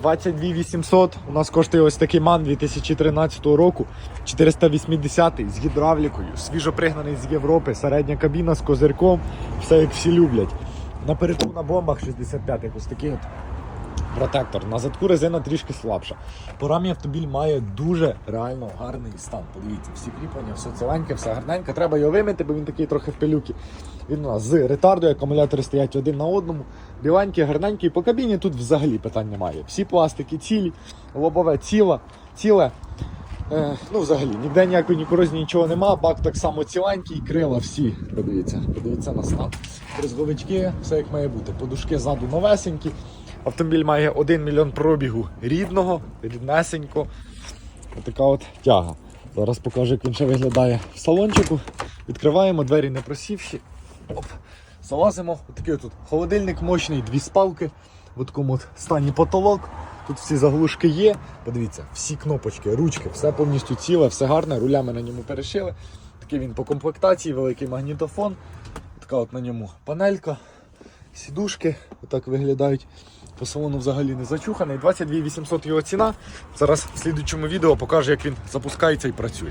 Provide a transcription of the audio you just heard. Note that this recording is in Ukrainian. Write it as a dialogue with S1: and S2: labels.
S1: 22 800. У нас коштує ось такий ман 2013 року. 480 з гідравлікою, свіжопригнаний з Європи, середня кабіна з козирком, все як всі люблять. Напередку на бомбах 65 ось такий от протектор. На задку резина трішки слабша. По рамі автомобіль має дуже реально гарний стан. Подивіться, всі кріплення, все ціленьке, все гарненьке. Треба його вимити, бо він такий трохи в пилюки. Він у нас з ретардою, акумулятори стоять один на одному. Біленький, гарненький. По кабіні тут взагалі питань немає. Всі пластики цілі, лобове ціле, ціле. Е, ну, взагалі, ніде ніякої ні корозії, нічого нема. Бак так само ціленький, крила всі. Подивіться, подивіться на стан. Брезговички, все як має бути. Подушки ззаду новесенькі. Автомобіль має 1 мільйон пробігу рідного, ріднесенько. Така от тяга. Зараз покажу, як він ще виглядає в салончику. Відкриваємо двері не просівші. Оп. Залазимо. Отакий тут холодильник мощний, дві спалки. В такому от стані потолок. Тут всі заглушки є. Подивіться, всі кнопочки, ручки, все повністю ціле, все гарне. Рулями на ньому перешили. Такий він по комплектації, великий магнітофон. Така от на ньому панелька, сідушки отак виглядають. По салону взагалі не зачуханий. 22 800 його ціна. Зараз в слідучому відео покажу, як він запускається і працює.